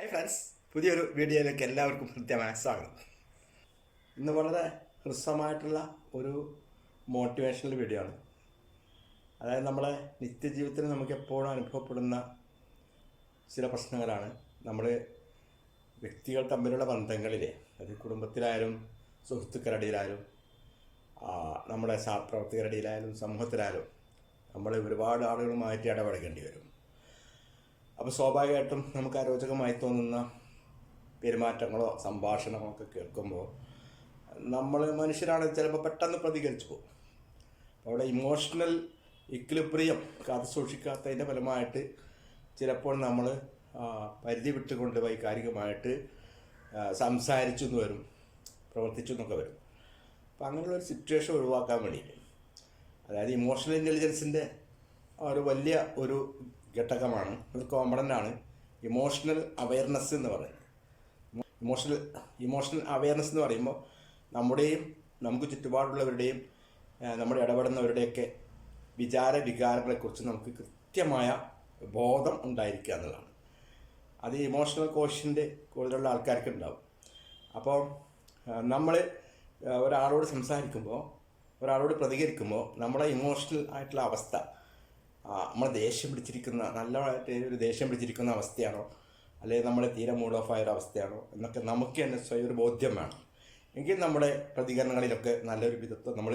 Hi friends പുതിയൊരു വീഡിയോയിലേക്ക് എല്ലാവർക്കും കൃത്യമായ സ്വാഗതം. ഇന്ന് വളരെ ഹ്രസ്വമായിട്ടുള്ള ഒരു മോട്ടിവേഷണൽ വീഡിയോ ആണ്. അതായത് നമ്മളെ നിത്യജീവിതത്തിൽ നമുക്ക് എപ്പോഴും അനുഭവപ്പെടുന്ന ചില പ്രശ്നങ്ങളാണ്. നമ്മൾ വ്യക്തികൾ തമ്മിലുള്ള ബന്ധങ്ങളിലെ അത് കുടുംബത്തിലായാലും സുഹൃത്തുക്കളുടെ ഇടയിലായാലും നമ്മുടെ സഹപ്രവർത്തകരുടെ ഇടയിലായാലും സമൂഹത്തിലായാലും നമ്മൾ ഒരുപാട് ആളുകളുമായിട്ട് ഇടപഴകേണ്ടി വരും. അപ്പോൾ സ്വാഭാവികമായിട്ടും നമുക്ക് അരോചകമായി തോന്നുന്ന പെരുമാറ്റങ്ങളോ സംഭാഷണങ്ങളോ ഒക്കെ കേൾക്കുമ്പോൾ നമ്മൾ മനുഷ്യരാണ് ചിലപ്പോൾ പെട്ടെന്ന് പ്രതികരിച്ചു പോകും. അവിടെ ഇമോഷണൽ ഇക്ലിപ്രിയം കാത്തു സൂക്ഷിക്കാത്തതിന്റെ ഫലമായിട്ട് ചിലപ്പോൾ നമ്മൾ പരിധി വിട്ടുകൊണ്ട് വൈകാരികമായിട്ട് സംസാരിച്ചു എന്ന് വരും പ്രവർത്തിച്ചു എന്നൊക്കെ വരും. അപ്പം അങ്ങനെയുള്ള ഒരു സിറ്റുവേഷൻ ഒഴിവാക്കാൻ വേണ്ടിയിട്ട്. അതായത് ഇമോഷണൽ ഇന്റലിജൻസിന്റെ ഒരു വലിയ ഒരു ഘടകമാണ്. ഒരു കോമ്പണന്റ് ആണ്. ഇമോഷണൽ അവയർനെസ് എന്ന് പറയുന്നത് ഇമോഷണൽ ഇമോഷണൽ അവയർനെസ് എന്ന് പറയുമ്പോൾ നമ്മുടെയും നമുക്ക് ചുറ്റുപാടുള്ളവരുടെയും നമ്മുടെ ഇടപെടുന്നവരുടെയൊക്കെ വിചാര വികാരങ്ങളെക്കുറിച്ച് നമുക്ക് കൃത്യമായ ബോധം ഉണ്ടായിരിക്കുക എന്നുള്ളതാണ്. അത് ഇമോഷണൽ കോഷ്യന്റെ കൂടുതലുള്ള ആൾക്കാർക്ക് ഉണ്ടാവും. അപ്പോൾ നമ്മൾ ഒരാളോട് സംസാരിക്കുമ്പോൾ ഒരാളോട് പ്രതികരിക്കുമ്പോൾ നമ്മളെ ഇമോഷണൽ ആയിട്ടുള്ള അവസ്ഥ ആ, നമ്മൾ ദേഷ്യം പിടിച്ചിരിക്കുന്ന നല്ലതായിട്ട് ഒരു ദേഷ്യം പിടിച്ചിരിക്കുന്ന അവസ്ഥയാണോ? അല്ലെങ്കിൽ നമ്മുടെ തീരെ മൂഡ് ഓഫ് ആയ ഒരു അവസ്ഥയാണോ? എന്നൊക്കെ നമുക്ക് തന്നെ സ്വയം ഒരു ബോധ്യം വേണം. എങ്കിൽ നമ്മുടെ പ്രതികരണങ്ങളിലൊക്കെ നല്ലൊരു വിധത്വം നമ്മൾ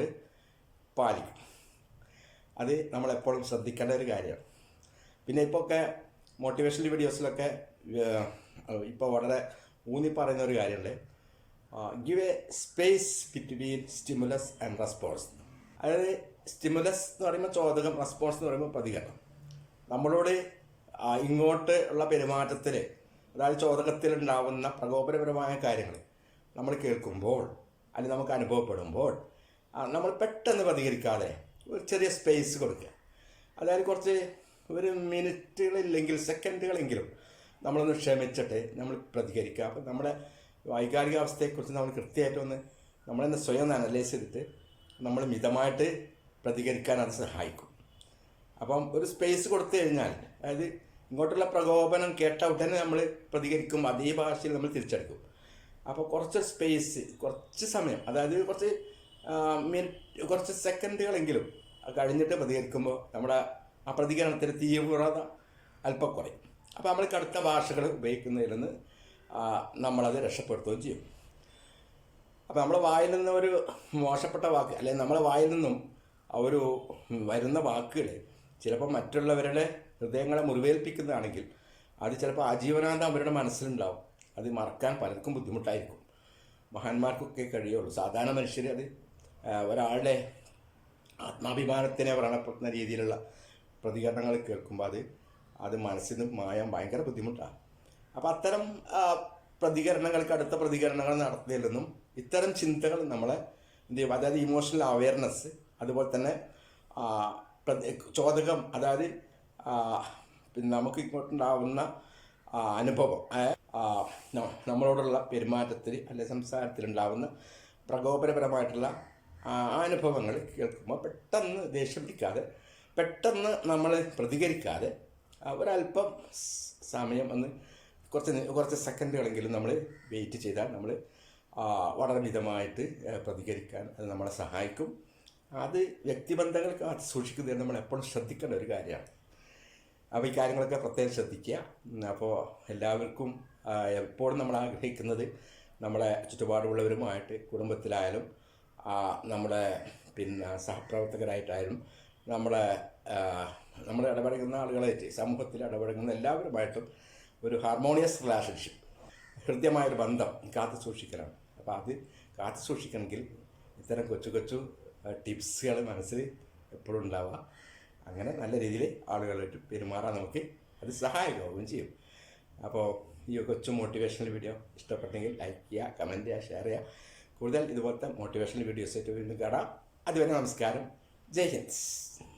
പാലിക്കും. അത് നമ്മളെപ്പോഴും ശ്രദ്ധിക്കേണ്ട ഒരു കാര്യമാണ്. പിന്നെ ഇപ്പോൾ ഒക്കെ മോട്ടിവേഷണൽ വീഡിയോസിലൊക്കെ ഇപ്പോൾ വളരെ ഊന്നി പറയുന്ന ഒരു കാര്യമുണ്ട്. Give a space between stimulus and response അതായത് സ്റ്റിമുലസ് എന്ന് പറയുമ്പോൾ ചോദകം റെസ്പോൺസ് എന്ന് പറയുമ്പോൾ പ്രതികരണം. നമ്മളോട് ഇങ്ങോട്ട് ഉള്ള പെരുമാറ്റത്തിൽ അതായത് ചോദകത്തിൽ ഉണ്ടാവുന്ന പ്രകോപനപരമായ കാര്യങ്ങൾ നമ്മൾ കേൾക്കുമ്പോൾ അല്ലെങ്കിൽ നമുക്ക് അനുഭവപ്പെടുമ്പോൾ നമ്മൾ പെട്ടെന്ന് പ്രതികരിക്കാതെ ഒരു ചെറിയ സ്പേസ് കൊടുക്കുക. അതായത് കുറച്ച് ഒരു മിനിറ്റുകളില്ലെങ്കിൽ സെക്കൻഡുകളെങ്കിലും നമ്മളൊന്ന് ക്ഷമിച്ചിട്ട് നമ്മൾ പ്രതികരിക്കുക. അപ്പം നമ്മുടെ വൈകാരികാവസ്ഥയെക്കുറിച്ച് നമ്മൾ കൃത്യമായിട്ടൊന്ന് നമ്മളെന്നെ സ്വയം അനലൈസ് ചെയ്തിട്ട് നമ്മൾ മിതമായിട്ട് പ്രതികരിക്കാൻ അത് സഹായിക്കും. അപ്പം ഒരു സ്പേസ് കൊടുത്തു കഴിഞ്ഞാൽ അതായത് ഇങ്ങോട്ടുള്ള പ്രകോപനം കേട്ട ഉടനെ നമ്മൾ പ്രതികരിക്കും അതേ ഭാഷയിൽ നമ്മൾ തിരിച്ചെടുക്കും. അപ്പോൾ കുറച്ച് സ്പേസ് കുറച്ച് സമയം അതായത് കുറച്ച് മിനിറ്റ് കുറച്ച് സെക്കൻഡുകളെങ്കിലും കഴിഞ്ഞിട്ട് പ്രതികരിക്കുമ്പോൾ നമ്മുടെ ആ പ്രതികരണത്തിന് തീവ്രത അല്പം കുറയും. അപ്പോൾ നമ്മൾ കടുത്ത ഭാഷകൾ ഉപയോഗിക്കുന്നതിൽ നിന്ന് നമ്മളത് രക്ഷപ്പെടുത്തുകയും ചെയ്യും. അപ്പോൾ നമ്മുടെ വായിൽ നിന്ന് ഒരു മോശപ്പെട്ട വാക്ക് അല്ലെങ്കിൽ നമ്മുടെ വായിൽ നിന്നും ഒരു വരുന്ന വാക്കുകൾ ചിലപ്പോൾ മറ്റുള്ളവരുടെ ഹൃദയങ്ങളെ മുറിവേൽപ്പിക്കുന്നതാണെങ്കിൽ അത് ചിലപ്പോൾ ആജീവനാന്തം അവരുടെ മനസ്സിലുണ്ടാവും. അത് മറക്കാൻ പലർക്കും ബുദ്ധിമുട്ടായിരിക്കും. മഹാന്മാർക്കൊക്കെ കഴിയുള്ളൂ. സാധാരണ മനുഷ്യർ അത് ഒരാളുടെ ആത്മാഭിമാനത്തിനെ വ്രണപ്പെടുത്തുന്ന രീതിയിലുള്ള പ്രതികരണങ്ങൾ കേൾക്കുമ്പോൾ അത് അത് മനസ്സിൽ നിന്ന് മായാൻ ഭയങ്കര ബുദ്ധിമുട്ടാണ്. അപ്പോൾ അത്തരം പ്രതികരണങ്ങൾക്ക് അടുത്ത പ്രതികരണങ്ങൾ നടത്തുന്നതിൽ നിന്നും ഇത്തരം ചിന്തകൾ നമ്മളെ എന്ത് ചെയ്യും? അതായത് ഇമോഷണൽ അവയർനെസ് അതുപോലെ തന്നെ ചോദകം അതായത് പിന്നെ നമുക്ക് ഇങ്ങോട്ടുണ്ടാവുന്ന അനുഭവം നമ്മളോടുള്ള പെരുമാറ്റത്തിൽ അല്ലെ സംസാരത്തിലുണ്ടാവുന്ന പ്രകോപനപരമായിട്ടുള്ള അനുഭവങ്ങൾ കേൾക്കുമ്പോൾ പെട്ടെന്ന് ദേഷ്യം പിടിക്കാതെ പെട്ടെന്ന് നമ്മൾ പ്രതികരിക്കാതെ ഒരല്പം സമയം ഒന്ന് കുറച്ച് കുറച്ച് സെക്കൻഡുകളെങ്കിലും നമ്മൾ വെയിറ്റ് ചെയ്താൽ നമ്മൾ വളരെ മിതമായിട്ട് പ്രതികരിക്കാൻ അത് നമ്മളെ സഹായിക്കും. അത് വ്യക്തിബന്ധങ്ങൾ കാത്ത് സൂക്ഷിക്കുന്നത് നമ്മൾ എപ്പോഴും ശ്രദ്ധിക്കേണ്ട ഒരു കാര്യമാണ്. അപ്പോൾ ഈ കാര്യങ്ങളൊക്കെ പ്രത്യേകം ശ്രദ്ധിക്കുക. അപ്പോൾ എല്ലാവർക്കും എപ്പോഴും നമ്മൾ ആഗ്രഹിക്കുന്നത് നമ്മളെ ചുറ്റുപാടുള്ളവരുമായിട്ട് കുടുംബത്തിലായാലും നമ്മുടെ പിന്നെ സഹപ്രവർത്തകരായിട്ടായാലും നമ്മളെ നമ്മൾ ഇടപഴകുന്ന ആളുകളായിട്ട് സമൂഹത്തിൽ ഇടപഴകുന്ന എല്ലാവരുമായിട്ടും ഒരു ഹാർമോണിയസ് റിലേഷൻഷിപ്പ് ഹൃദ്യമായൊരു ബന്ധം കാത്തു സൂക്ഷിക്കലാണ് അപ്പോൾ അത് കാത്തു സൂക്ഷിക്കണമെങ്കിൽ ഇത്തരം കൊച്ചു കൊച്ചു ടിപ്സുകൾ മനസ്സിൽ എപ്പോഴും ഉണ്ടാവുക. അങ്ങനെ നല്ല രീതിയിൽ ആളുകളായിട്ട് പെരുമാറാൻ നമുക്ക് അത് സഹായകമാവുകയും ചെയ്യും. അപ്പോൾ ഈ കൊച്ചു മോട്ടിവേഷണൽ വീഡിയോ ഇഷ്ടപ്പെട്ടെങ്കിൽ ലൈക്ക് ചെയ്യുക കമന്റ് ചെയ്യുക ഷെയർ ചെയ്യുക. കൂടുതൽ ഇതുപോലത്തെ മോട്ടിവേഷണൽ വീഡിയോസ് ആയിട്ട് വീണ്ടും കാണാം. അതുവരെ നമസ്കാരം. ജയ് ഹിന്ദ്.